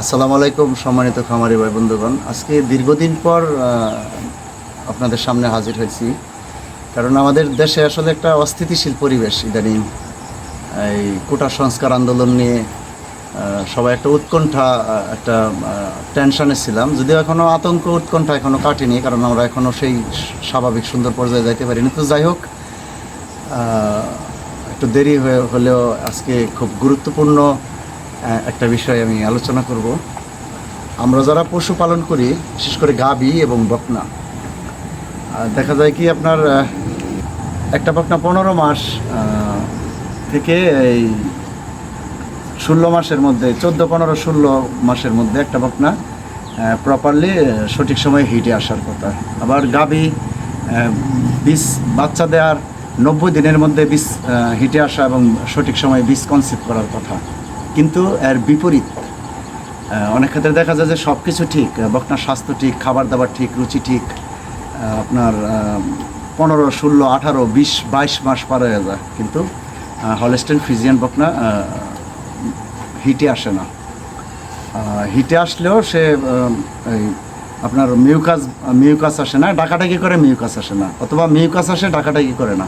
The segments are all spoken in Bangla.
আসসালামু আলাইকুম, সম্মানিত খামারি ভাই বন্ধুগণ আজকে দীর্ঘদিন পর আপনাদের সামনে হাজির হয়েছি। কারণ আমাদের দেশে আসলে একটা অস্থিতিশীল পরিবেশ ইদানিং। এই কোটা সংস্কার আন্দোলন নিয়ে সবাই একটা উৎকণ্ঠা একটা টেনশনে ছিলাম। যদিও এখনও আতঙ্ক, উৎকণ্ঠা এখনও কাটেনি, কারণ আমরা এখনও সেই স্বাভাবিক সুন্দর পর্যায়ে যাইতে পারিনি। তো যাই হোক একটু দেরি হয়ে হলেও আজকে খুব গুরুত্বপূর্ণ একটা বিষয় আমি আলোচনা করব। আমরা যারা পশুপালন করি, বিশেষ করে গাবি এবং বকনা দেখা যায় কি আপনার একটা বকনা পনেরো মাস থেকে এই ষোলো মাসের মধ্যে, চোদ্দ, পনেরো, ষোলো মাসের মধ্যে একটা বকনা প্রপারলি সঠিক সময়ে হিটে আসার কথা। আবার গাবি বীজ বাচ্চা দেওয়ার নব্বই দিনের মধ্যে বীজ হিটে আসা এবং সঠিক সময়ে বীজ কনসিভ করার কথা। কিন্তু এর বিপরীত অনেক ক্ষেত্রে দেখা যায় যে সব কিছু ঠিক বকনার স্বাস্থ্য ঠিক খাবার দাবার ঠিক, রুচি ঠিক আপনার পনেরো, ষোলো, আঠারো, বিশ, বাইশ মাস পার হয়ে যায়। কিন্তু হলেস্টেন ফিজিয়ান বকনা হিটে আসে না। হিটে আসলেও সে আপনার মিউকাস মিউকাস আসে না। ডাকাডাকি করে মিউকাস আসে না। অথবা মিউকাস আসে, ডাকাডাকি করে না।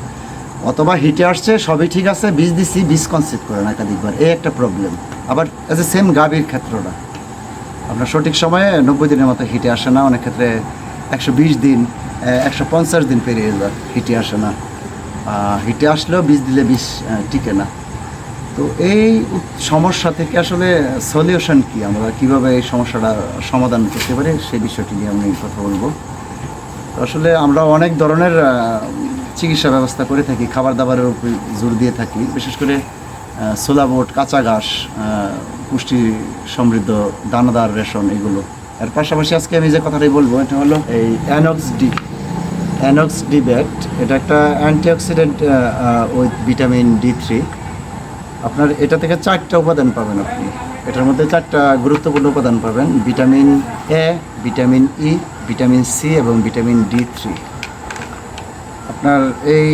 অথবা হিটে আসছে সবই ঠিক আছে বীজ দিচ্ছি বীজ কনসেপ্ট করে না একাধিকবার। এই একটা প্রবলেম আবার এজ এ সেম গাভীর ক্ষেত্রটা। আপনার সঠিক সময়ে নব্বই দিনের মতো হিটে আসে না অনেক ক্ষেত্রে একশো বিশ দিন একশো পঞ্চাশ দিন পেরিয়ে যায় হিটে আসে না। হিটে আসলেও বীজ দিলে আহ, টিকে না। তো এই সমস্যা থেকে আসলে সলিউশন কি? আমরা কীভাবে এই সমস্যাটা সমাধান করতে পারি? সেই বিষয়টি নিয়ে আমি কথা বলব। আসলে আমরা অনেক ধরনের চিকিৎসা ব্যবস্থা করে থাকি খাবার দাবারের উপর জোর দিয়ে থাকি। বিশেষ করে সোলা বোট, কাঁচা ঘাস পুষ্টি সমৃদ্ধ দানাদার রেশন এগুলো। এর পাশাপাশি আজকে আমি যে কথাটাই বলব, এটা হলো এই অ্যানক্স ডি। অ্যানক্স ডি ব্যাক্ট এটা একটা antioxidant with vitamin D three. আপনার এটা থেকে চারটা উপাদান পাবেন আপনি। এটার মধ্যে চারটা গুরুত্বপূর্ণ উপাদান পাবেন, vitamin A, vitamin E, vitamin C এবং ভিটামিন ডি থ্রি। আপনার এই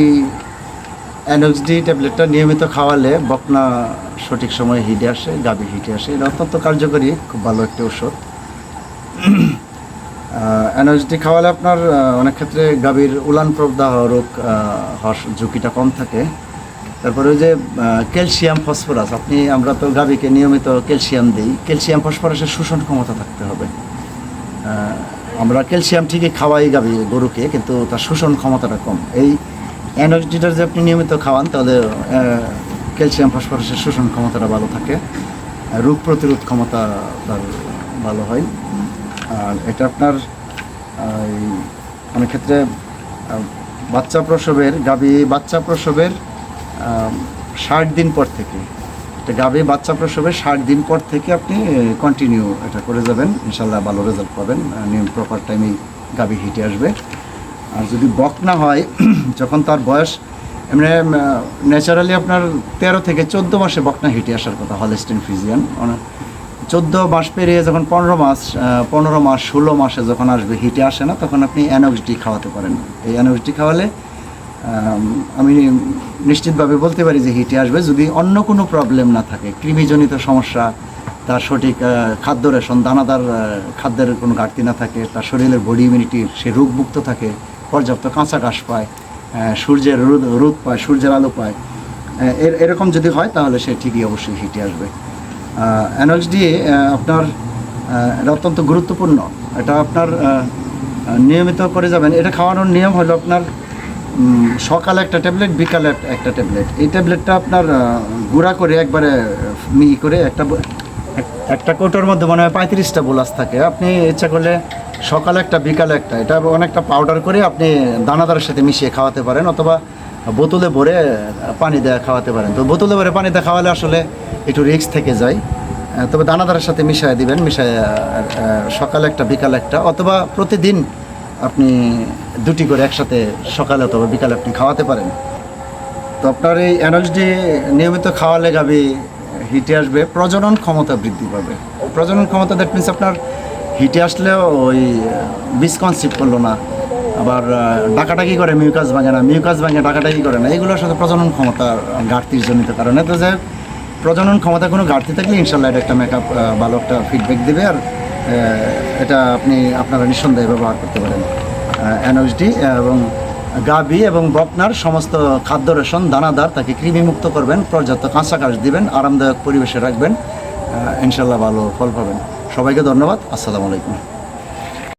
অ্যানক্সডি ট্যাবলেটটা নিয়মিত খাওয়ালে বকনা সঠিক সময়ে হিটে আসে, গাভী হিটে আসে। এটা অত্যন্ত কার্যকরী, খুব ভালো একটি ওষুধ অ্যানক্সডি খাওয়ালে আপনার অনেক ক্ষেত্রে গাভীর উলান প্রদাহ রোগ হওয়ার ঝুঁকিটা কম থাকে। তারপরে ওই যে ক্যালসিয়াম ফসফরাস, আপনি, আমরা তো গাভীকে নিয়মিত ক্যালসিয়াম দিই। ক্যালসিয়াম ফসফরাসের শোষণ ক্ষমতা থাকতে হবে। আমরা ক্যালসিয়াম ঠিকই খাওয়াই গাভী গরুকে, কিন্তু তার শোষণ ক্ষমতাটা কম। এই অ্যানক্সডিটার যে আপনি নিয়মিত খাওয়ান, তাহলে ক্যালসিয়াম, ফসফরাসের শোষণ ক্ষমতাটা ভালো থাকে। রোগ প্রতিরোধ ক্ষমতা তার ভালো হয়। আর এটা আপনার অনেক ক্ষেত্রে বাচ্চা প্রসবের, গাভী বাচ্চা প্রসবের ষাট দিন পর থেকে এটা গাভী বাচ্চা প্রসবের ষাট দিন পর থেকে আপনি কন্টিনিউ এটা করে যাবেন। ইনশাল্লাহ ভালো রেজাল্ট পাবেন। নিয়ম প্রপার টাইমেই গাভী হিটে আসবে। আর যদি বক না হয়, যখন তার বয়স, এমনি ন্যাচারালি আপনার তেরো থেকে চোদ্দ মাসে বকনা হিটে আসার কথা হলেস্টিন ফিজিয়ান চোদ্দ মাস পেরিয়ে যখন পনেরো মাস পনেরো মাস, ষোলো মাসে যখন আসবে, হিটে আসে না, তখন আপনি অ্যানোক্সডি খাওয়াতে পারেন। এই অ্যানোক্সডি খাওয়ালে আমি নিশ্চিতভাবে বলতে পারি যে হিটে আসবে যদি অন্য কোনো প্রবলেম না থাকে। কৃমিজনিত সমস্যা, তার সঠিক খাদ্য রেশন, দানাদার খাদ্যের কোনো ঘাটতি না থাকে, তার শরীরের বডি ইমিউনিটি সে রোগমুক্ত থাকে, পর্যাপ্ত কাঁচা ঘাস পায় সূর্যের রোদ রোদ পায়, সূর্যের আলো পায় এর, এরকম যদি হয় তাহলে সে ঠিকই অবশ্যই হিটে আসবে। অ্যানক্সডি আপনার এটা অত্যন্ত গুরুত্বপূর্ণ। এটা আপনার নিয়মিত করে যাবেন। এটা খাওয়ানোর নিয়ম হলো আপনার সকালে একটা ট্যাবলেট, বিকালে একটা ট্যাবলেট। এই ট্যাবলেটটা আপনার গুঁড়া করে একবারে, মি করে একটা একটা কোটোর মধ্যে মনে হয় পঁয়ত্রিশটা বোলাস থাকে। আপনি ইচ্ছা করলে সকালে একটা, বিকালে একটা, এটা অনেকটা পাউডার করে আপনি দানাদারের সাথে মিশিয়ে খাওয়াতে পারেন অথবা বোতলে ভরে পানি দেওয়া খাওয়াতে পারেন। তো বোতলে ভরে পানি দেওয়া খাওয়ালে আসলে একটু রিস্ক থেকে যায়। তবে দানাদারের সাথে মিশিয়ে দিবেন মিশিয়ে সকালে একটা, বিকালে একটা, অথবা প্রতিদিন আপনি দুটি করে একসাথে সকালে অথবা বিকালে আপনি খাওয়াতে পারেন। তো আপনার এই এনএলসডি নিয়মিত খাওয়ালে গাবি হিটে আসবে প্রজনন ক্ষমতা বৃদ্ধি পাবে। প্রজনন ক্ষমতা দ্যাট মিনস আপনার হিটে আসলেও ওই বিষ করল না। আবার আহ, ডাকাডাকি করে মিউকাস ভাঙে না মিউকাস ভাঙে ডাকাডাকি করে না এগুলোর সাথে প্রজনন ক্ষমতা ঘাটতির জনিত কারণে তো যাই প্রজনন ক্ষমতা কোনো ঘাটতি থাকলে ইনশাল্লাহ এটা একটা মেকআপ ভালো একটা ফিডব্যাক দেবে। আর এটা আপনি আপনারা নিঃসন্দেহে ব্যবহার করতে পারেন। এনএসডি এবং গাবি এবং বকনার সমস্ত খাদ্য রেশন, দানাদার, তাকে কৃমিমুক্ত করবেন, পর্যাপ্ত কাঁচা কাঁচ দিবেন, আরামদায়ক পরিবেশে রাখবেন ইনশাল্লাহ ভালো ফল পাবেন। সবাইকে ধন্যবাদ, আসসালামু আলাইকুম।